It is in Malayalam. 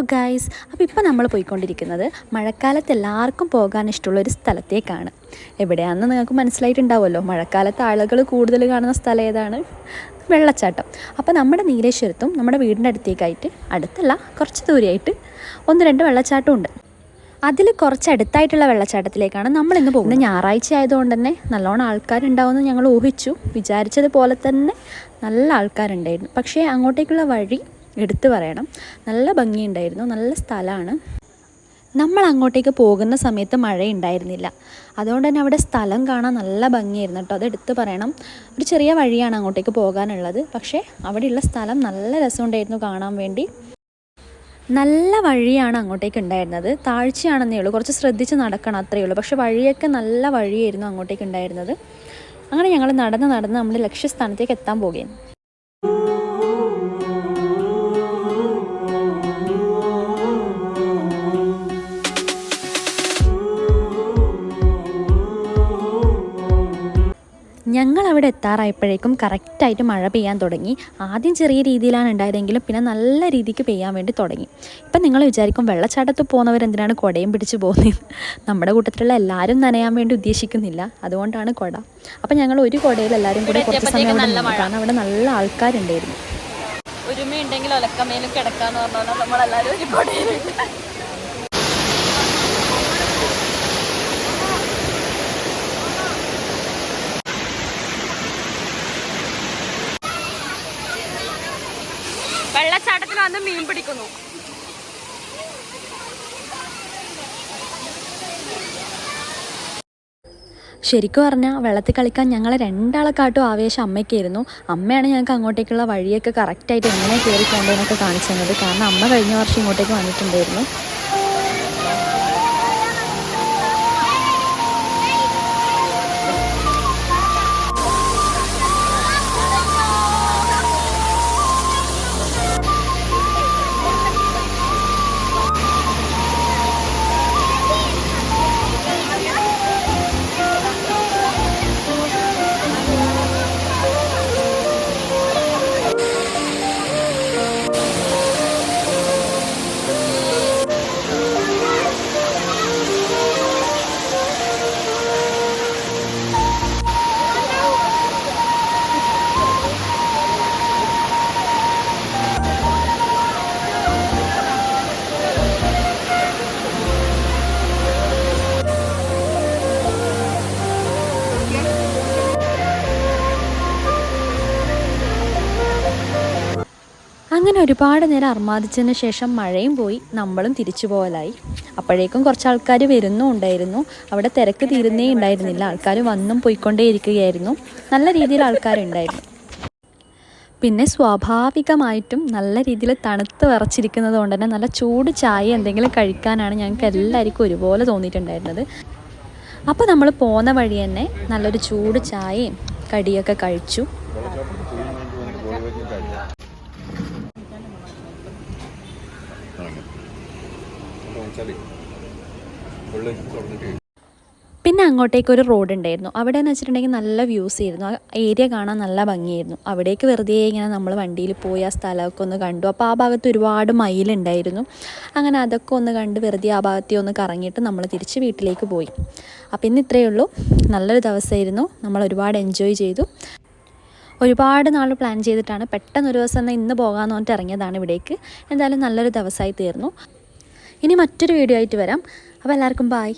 ഗായ്സ് അപ്പോൾ ഇപ്പോൾ നമ്മൾ പോയിക്കൊണ്ടിരിക്കുന്നത് മഴക്കാലത്ത് എല്ലാവർക്കും പോകാൻ ഇഷ്ടമുള്ള ഒരു സ്ഥലത്തേക്കാണ്. എവിടെയാണെന്ന് നിങ്ങൾക്ക് മനസ്സിലായിട്ടുണ്ടാവുമല്ലോ. മഴക്കാലത്ത് ആളുകൾ കൂടുതൽ കാണുന്ന സ്ഥലം ഏതാണ്? വെള്ളച്ചാട്ടം. അപ്പോൾ നമ്മുടെ നീലേശ്വരത്തും നമ്മുടെ വീടിന്റെ അടുത്തേക്കായിട്ട് അടുത്തല്ല കുറച്ച് ദൂരെയായിട്ട് ഒന്ന് രണ്ട് വെള്ളച്ചാട്ടം ഉണ്ട്. അതിൽ കുറച്ച് അടുത്തായിട്ടുള്ള വെള്ളച്ചാട്ടത്തിലേക്കാണ് നമ്മൾ ഇന്ന് പോകുന്നത്. ഞായറാഴ്ച ആയതുകൊണ്ട് തന്നെ നല്ലോണം ആൾക്കാരുണ്ടാവുമെന്ന് ഞങ്ങൾ ഊഹിച്ചു. വിചാരിച്ചതുപോലെ തന്നെ നല്ല ആൾക്കാരുണ്ടായിരുന്നു. പക്ഷേ അങ്ങോട്ടേക്കുള്ള വഴി എടുത്തു പറയണം. നല്ല ഭംഗിയുണ്ടായിരുന്നു. നല്ല സ്ഥലമാണ്. നമ്മൾ അങ്ങോട്ടേക്ക് പോകുന്ന സമയത്ത് മഴയുണ്ടായിരുന്നില്ല. അതുകൊണ്ട് തന്നെ അവിടെ സ്ഥലം കാണാൻ നല്ല ഭംഗിയായിരുന്നു കേട്ടോ. അത് എടുത്തു പറയണം. ഒരു ചെറിയ വഴിയാണ് അങ്ങോട്ടേക്ക് പോകാനുള്ളത്. പക്ഷേ അവിടെയുള്ള സ്ഥലം നല്ല രസമുണ്ടായിരുന്നു കാണാൻ വേണ്ടി. നല്ല വഴിയാണ് അങ്ങോട്ടേക്ക് ഉണ്ടായിരുന്നത്. താഴ്ചയാണെന്നേ ഉള്ളൂ. കുറച്ച് ശ്രദ്ധിച്ച് നടക്കണം അത്രയേ ഉള്ളൂ. പക്ഷേ വഴിയൊക്കെ നല്ല വഴിയായിരുന്നു അങ്ങോട്ടേക്ക് ഉണ്ടായിരുന്നത്. അങ്ങനെ ഞങ്ങൾ നടന്ന് നടന്ന് നമ്മൾ ലക്ഷ്യസ്ഥാനത്തേക്ക് എത്താൻ പോകുകയാണ് അവിടെ എത്താറായപ്പോഴേക്കും കറക്റ്റായിട്ട് മഴ പെയ്യാൻ തുടങ്ങി. ആദ്യം ചെറിയ രീതിയിലാണ് ഉണ്ടായതെങ്കിലും പിന്നെ നല്ല രീതിക്ക് പെയ്യാൻ വേണ്ടി തുടങ്ങി. ഇപ്പം നിങ്ങൾ വിചാരിക്കും വെള്ളച്ചാട്ടത്ത് പോകുന്നവരെന്തിനാണ് കുടയും പിടിച്ച് പോകുന്നത് നമ്മുടെ കൂട്ടത്തിലുള്ള എല്ലാവരും നനയാൻ വേണ്ടി ഉദ്ദേശിക്കുന്നില്ല. അതുകൊണ്ടാണ് കുട. അപ്പം ഞങ്ങൾ ഒരു കുടയിൽ എല്ലാവരും കൂടെ കുറച്ച് സമയം. കാരണം അവിടെ നല്ല ആൾക്കാരുണ്ടായിരുന്നു. ഒരുമയുണ്ടെങ്കിൽ ഒലക്കമേലും കിടക്കാന്ന് പറഞ്ഞാൽ നമ്മളെല്ലാവരും ഒരു കൊടയിലുണ്ട് വെള്ളച്ചാട്ടത്തിൽ വന്ന് മീൻ പിടിക്കുന്നു. ശരിക്കും പറഞ്ഞാൽ വെള്ളത്തിൽ കളിക്കാൻ ഞങ്ങളെ രണ്ടാളെക്കാട്ടും ആവേശം അമ്മയ്ക്കായിരുന്നു. അമ്മയാണ് ഞങ്ങൾക്ക് അങ്ങോട്ടേക്കുള്ള വഴിയൊക്കെ കറക്റ്റായിട്ട് എങ്ങനെ കയറി പോകേണ്ടതെന്നൊക്കെ കാണിച്ചു തന്നത്. കാരണം അമ്മ കഴിഞ്ഞ വർഷം ഇങ്ങോട്ടേക്ക് വന്നിട്ടുണ്ടായിരുന്നു. അങ്ങനെ ഒരുപാട് നേരം അർമാദിച്ചതിന് ശേഷം മഴയും പോയി നമ്മളും തിരിച്ചു പോകലായി അപ്പോഴേക്കും കുറച്ച് ആൾക്കാർ വരുന്നും ഉണ്ടായിരുന്നു. അവിടെ തിരക്ക് തീരുന്നേ ഉണ്ടായിരുന്നില്ല. ആൾക്കാർ വന്നും പോയിക്കൊണ്ടേ ഇരിക്കുകയായിരുന്നു നല്ല രീതിയിൽ ആൾക്കാരുണ്ടായിരുന്നു. പിന്നെ സ്വാഭാവികമായിട്ടും നല്ല രീതിയിൽ തണുത്ത് വിറച്ചിരിക്കുന്നത് കൊണ്ട് തന്നെ നല്ല ചൂട് ചായ എന്തെങ്കിലും കഴിക്കാനാണ് ഞങ്ങൾക്ക് എല്ലാവർക്കും ഒരുപോലെ തോന്നിയിട്ടുണ്ടായിരുന്നത്. അപ്പോൾ നമ്മൾ പോകുന്ന വഴി തന്നെ നല്ലൊരു ചൂട് ചായയും കടിയൊക്കെ കഴിച്ചു. പിന്നെ അങ്ങോട്ടേക്ക് ഒരു റോഡ് ഉണ്ടായിരുന്നു. അവിടെ എന്ന് വെച്ചിട്ടുണ്ടെങ്കിൽ നല്ല വ്യൂസ് ആയിരുന്നു. ആ ഏരിയ കാണാൻ നല്ല ഭംഗിയായിരുന്നു. അവിടേക്ക് വെറുതെ ഇങ്ങനെ നമ്മൾ വണ്ടിയിൽ പോയി ആ സ്ഥലമൊക്കെ ഒന്ന് കണ്ടു. അപ്പോൾ ആ ഭാഗത്ത് ഒരുപാട് മയിലുണ്ടായിരുന്നു അങ്ങനെ അതൊക്കെ ഒന്ന് കണ്ട് വെറുതെ ആ ഭാഗത്തെ ഒന്ന് കറങ്ങിയിട്ട് നമ്മൾ തിരിച്ച് വീട്ടിലേക്ക് പോയി. അപ്പം ഇന്ന് ഇത്രയേ ഉള്ളൂ. നല്ലൊരു ദിവസമായിരുന്നു. നമ്മൾ ഒരുപാട് എൻജോയ് ചെയ്തു. ഒരുപാട് നാൾ പ്ലാൻ ചെയ്തിട്ടാണ് പെട്ടെന്ന് ഒരു ദിവസം ഇന്ന് പോകാമെന്ന് പറഞ്ഞിട്ട് ഇറങ്ങിയതാണ് ഇവിടേക്ക്. എന്തായാലും നല്ലൊരു ദിവസമായി തീർന്നു. ഇനി മറ്റൊരു വീഡിയോ ആയിട്ട് വരാം. അപ്പോൾ എല്ലാവർക്കും ബായ്